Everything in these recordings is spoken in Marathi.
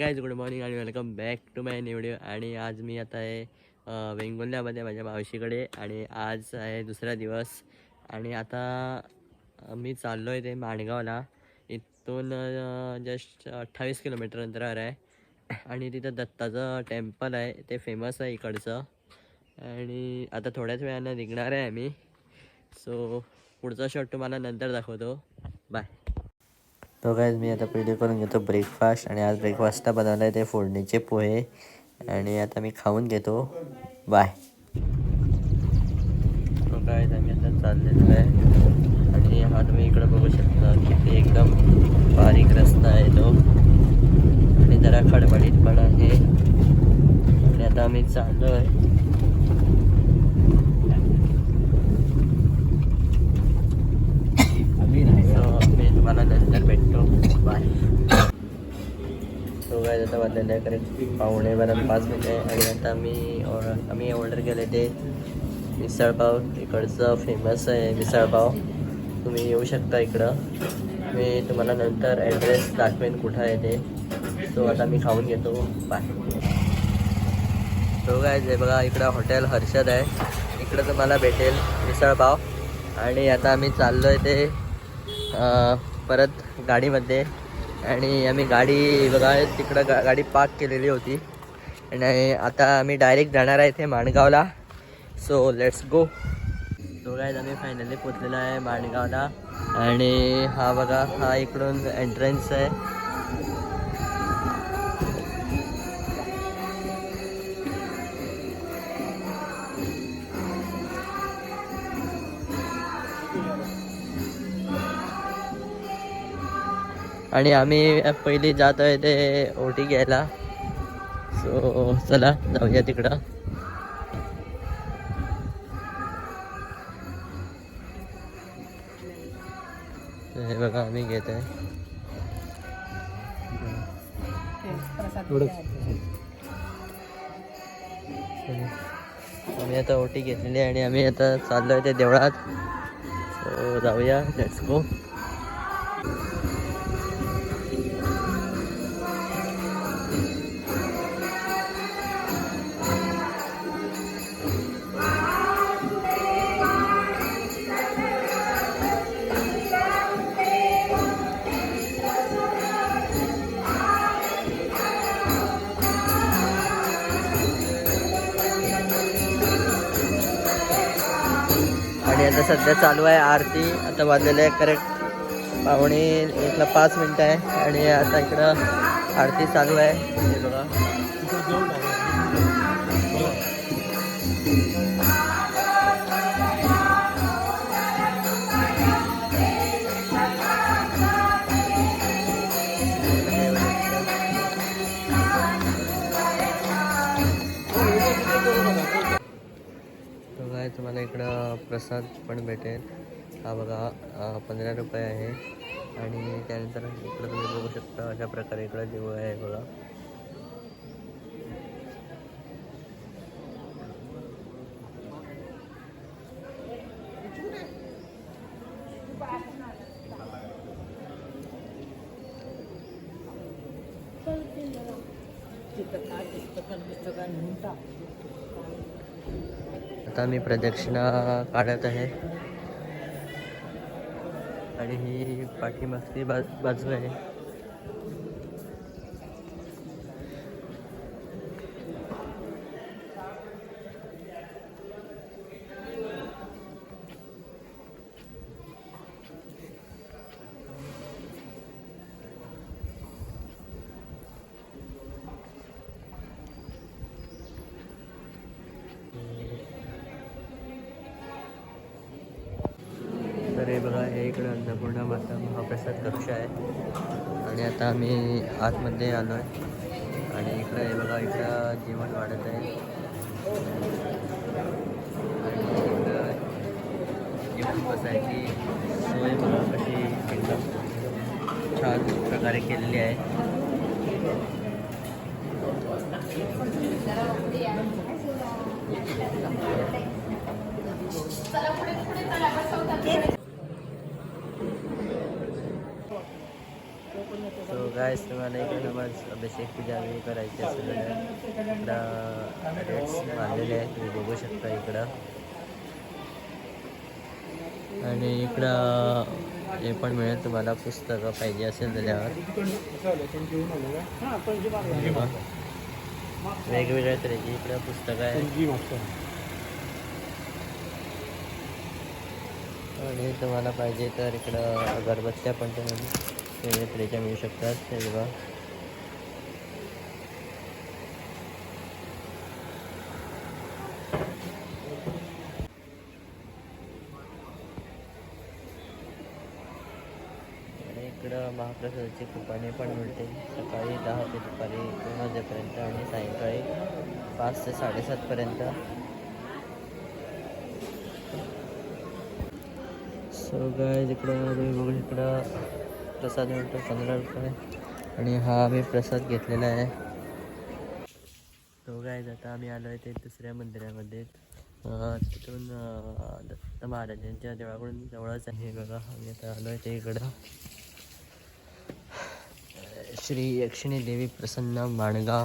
गायज गुड मॉर्निंग आणि welcome back to my new video आणि आज मी आता आहे अ, वेंगुर्ल्यामध्ये माझ्या मावशीकडे. आणि आज आहे दुसरा दिवस. आणि आता मी चाललो आहे ते माणगावला. इथून जस्ट अठ्ठावीस किलोमीटर अंतरावर आहे. आणि तिथं दत्ताचं टेम्पल आहे. ते फेमस आहे इकडचं. आणि आता थोड्याच वेळानं निघणार आहे आम्ही. सो पुढचा शॉट तुम्हाला नंतर दाखवतो. बाय तो काय मी आता पहिले करून घेतो ब्रेकफास्ट आणि आज ब्रेकफास्टला बनवलं आहे ते फोडणीचे पोहे. आणि आता मी खाऊन घेतो. बाय तो काय आम्ही आता चाललेलो आहे. आणि हा तुम्ही इकडं बघू शकता किती एकदम बारीक रस्ता आहे तो. आणि जरा खडबडीत पण आहे. आणि आता आम्ही चाललो आहे मी तुम्हाला भेटतो. बाय सो काय आता वाजलेलं आहे करेक्ट पाहुणे बरं पाच आहे. आणि आता मी आम्ही ऑर्डर केले ते मिसळपाव इकडचं फेमस आहे मिसळपाव तुम्ही येऊ शकता इकडं. मी तुम्हाला नंतर ॲड्रेस दाखवेन कुठं आहे ते. सो आता मी खाऊन घेतो. बाय सो काय जे बघा इकडं हॉटेल हर्षद आहे. इकडं तुम्हाला भेटेल मिसळपाव आणि आता आम्ही चाललो आहे ते परत गाडीमध्ये. आणि आम्ही गाडी बघा तिकडं गा गाडी पार्क केलेली होती. आणि आता आम्ही डायरेक्ट जाणार आहे इथे माणगावला. सो लेट्स गो तो आम्ही फायनली पोचलेलो आहे माणगावला. आणि हा बघा हा इकडून एंट्रन्स आहे. आणि आम्ही पहिली जात आहे ते ओटी घ्यायला. सो चला जाऊया तिकडं. हे बघा आम्ही घेत आहे. आम्ही आता ओटी घेतलेली आणि आम्ही आता चाललो आहे ते देवळात. सो जाऊया लेट्स गो आता सध्या चालू आहे आरती. आता वाजलेलं आहे करेक्ट पाहुणे एकला पाच मिनटं आहे. आणि आता इकडं आरती चालू आहे. बघा. तुम्हाला इकडं प्रसाद पण भेटेल. हा बघा पंधरा रुपये आहे. आणि त्यानंतर इकडं तुम्ही बघू शकता अशा प्रकारे इकडं देऊळ आहे बघा. आता मी प्रदक्षिणा काढत आहे. आणि ही पाठीमागची बा बाजू आहे. इकडं अन्नपूर्णा माता महाप्रसाद कक्ष आहे. आणि आता आम्ही आतमध्ये आलो आहे आणि इकडं हे बघा इकडं जेवण वाढत आहे. आणि इकडं जेवण बसायची सोय बघा कशी एकदम छान प्रकारे केलेली आहे. गायस तुम्हाला इकडे नमाज अभिषेक पूजा वगैरे करायची असेल इकडं रेट्स मारलेले आहेत तुम्ही बघू शकता इकडं. आणि इकडं हे पण मिळेल तुम्हाला पुस्तकं पाहिजे असेल त्याच्यावर. वेगवेगळ्या तऱ्हेची इकडं पुस्तकं आहे आणि तुम्हाला पाहिजे तर इकडं अगरबत्त्या पण तुम्ही वेगवेगळ्या तऱ्हेच्या मिळू शकतात हे बघा. आणि इकडं महाप्रसादाची कुपाने पण मिळते. सकाळी दहा ते दुपारी दोन वाजेपर्यंत आणि सायंकाळी पाच ते साडेसातपर्यंत सो काय इकडं तुम्ही बघू इकडं प्रसाद मिळतो पंधरा रुपये आणि हा आम्ही प्रसाद घेतलेला आहे. तो काय आता आम्ही आलो आहे ते दुसऱ्या मंदिरामध्ये. तिथून दत्त महाराजांच्या देवळाकडून जवळच आहे. बघा आम्ही आता आलो आहे ते इकडं. श्री यक्षिणी देवी प्रसन्न माणगाव.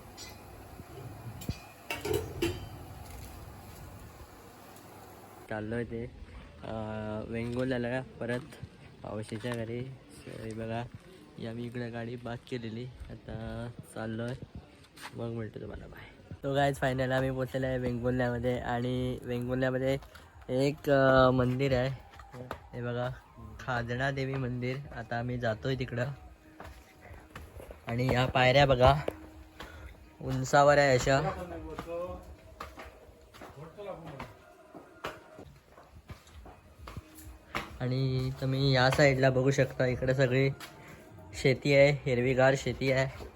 चाललो आहे ते. अं, वेंगोल्याला परत पावशीच्या घरी. हे बघा या मी इकडे गाडी पार्क केलेली. आता चाललो आहे. मग मिळतो तुम्हाला बाय तो गायच फायनल आम्ही पोचलेलो आहे वेंगुर्ल्यामध्ये. आणि वेंगुर्ल्यामध्ये एक मंदिर आहे. हे बघा खाजणा देवी मंदिर. आता आम्ही जातोय तिकडं. आणि या पायऱ्या बघा. उंचावर आहे अशा. आणि तुम्ही या साईडला बघू शकता इकडे सगळी शेती आहे हिरवीगार शेती आहे.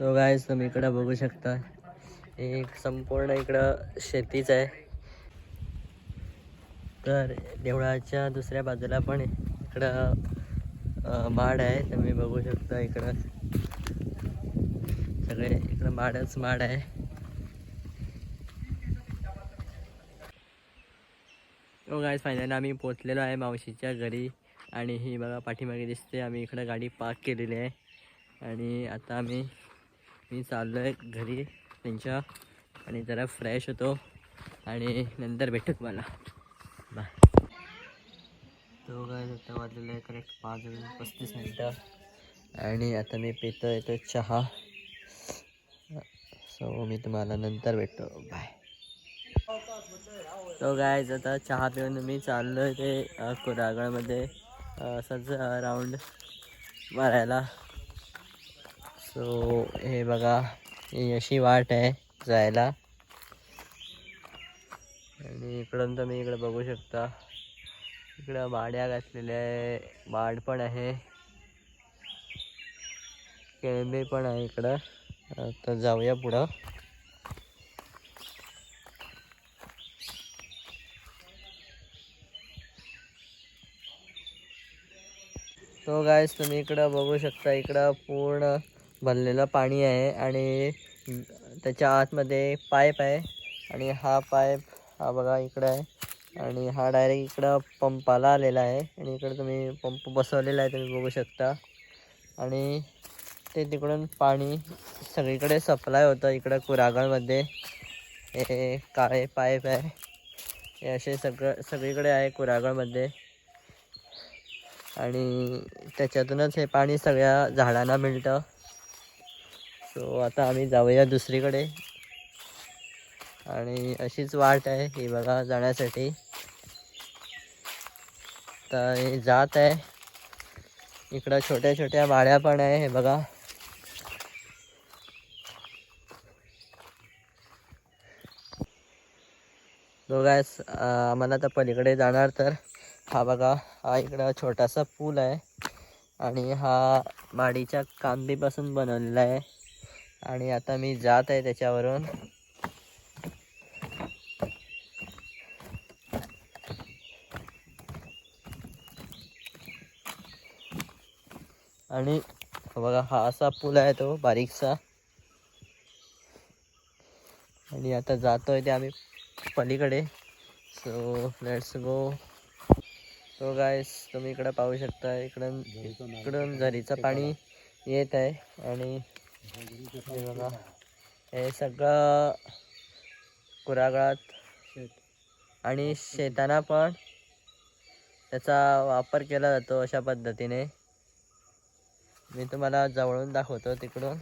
तो काय तुम्ही इकडं बघू शकता. एक संपूर्ण इकडं शेतीच आहे. तर देवळाच्या दुसऱ्या बाजूला पण इकडं माड आहे. तुम्ही बघू शकता इकडं. सगळे इकडं माडच माड आहे. हो गायज फायनल आम्ही पोचलेलो आहे मावशीच्या घरी. आणि ही बघा पाठीमागे दिसते आम्ही इकडं गाडी पार्क केलेली आहे. आणि आता आम्ही मी चाललो आहे घरी त्यांच्या आणि जरा फ्रेश होतो आणि नंतर भेटू तुम्हाला. बाय तो काय आता वाजलेलं आहे करेक्ट पाच वाजून पस्तीस मिनटं. आणि आता मी पितो येतो चहा. सो मी तुम्हाला नंतर भेटतो. बाय तो काय आता चहा पिऊन मी चाललो आहे ते कुरागळमध्ये असंच राऊंड मारायला. सो हे बघा ही अशी वाट आहे जायला. आणि इकडून तुम्ही इकडे बघू शकता. इकडं बाड्या घातलेल्या आहे बाड पण आहे. केळंबे पण आहे इकडं. आता जाऊया पुढं. तो गायस तुम्ही इकडं बघू शकता इकडं पूर्ण भरलेलं पाणी आहे आणि त्याच्या आतमध्ये पाईप आहे आणि हा पाईप हा बघा इकडं आहे आणि हा डायरेक्ट इकडं पंपाला आलेला आहे आणि इकडं तुम्ही पंप बसवलेला आहे तुम्ही बघू शकता. आणि ते तिकडून पाणी सगळीकडे सप्लाय होतं इकडं कुरागळमध्ये. हे काळे पाईप आहे. हे असे सगळं सगळीकडे आहे कुरागळमध्ये. आणि त्याच्यातूनच हे पाणी सगळ्या झाडांना मिळतं. सो आता आम्ही जाऊया दुसरीकडे. आणि अशीच वाट आहे ही बघा जाण्यासाठी. तर हे जात आहे. इकडं छोट्या छोट्या माळ्या पण आहे हे बघा. दोघांस आम्हाला तर पलीकडे जाणार तर हा बघा हा इकडं छोटासा पूल आहे. आणि हा माडीच्या कांबीपासून बनवलेला आहे. आणि आता मी जात आहे त्याच्यावरून. आणि बघा हा असा पूल आहे तो बारीकसा. आणि आता जातोय ते आम्ही पलीकडे. सो लेट्स गो तो गायस तुम्ही इकडं पाहू शकता इकडून इकडून झरीचं पाणी येत आहे. आणि हे बघा. हे सगळं कुरागळात आणि शेताना पण त्याचा वापर केला जातो अशा पद्धतीने. मी तुम्हाला जवळून दाखवतो तिकडून.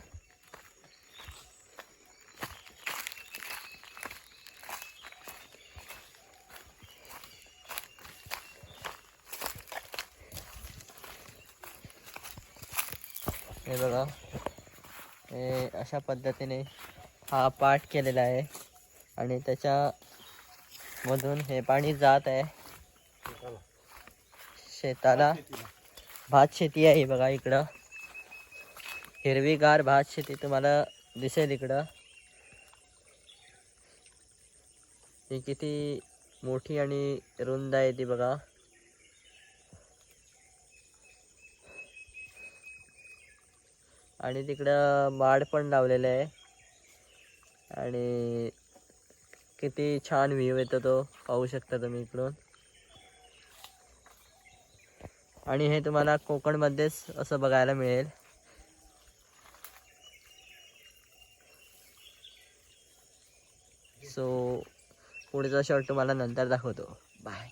हे बघा. अशा पद्धतीने हा पाठ केलेला आहे. आणि त्याच्यामधून हे पाणी जात आहे. शेताला भात शेती आहे बघा इकडं. हिरवीगार भात शेती तुम्हाला दिसेल इकडं. ही किती मोठी आणि रुंद आहे ती बघा. आणि तिकडं माड पण लावलेलं आहे. आणि किती छान व्ह्यू येतो तो पाहू शकता तुम्ही इकडून. आणि हे तुम्हाला कोकणमध्येच असं बघायला मिळेल. सो पुढचा शॉट तुम्हाला नंतर दाखवतो. बाय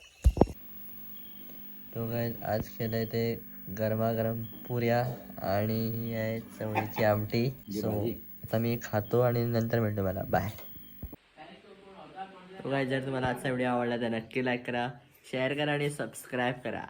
तो काय आज केलंय ते गरमागरम पुऱ्या आणि ही आहे चवळीची आमटी. सो आता मी खातो आणि नंतर मिळतो मला. बाय तो काय जर तुम्हाला आजचा व्हिडिओ आवडला तर नक्की लाईक करा शेअर करा आणि सबस्क्राईब करा.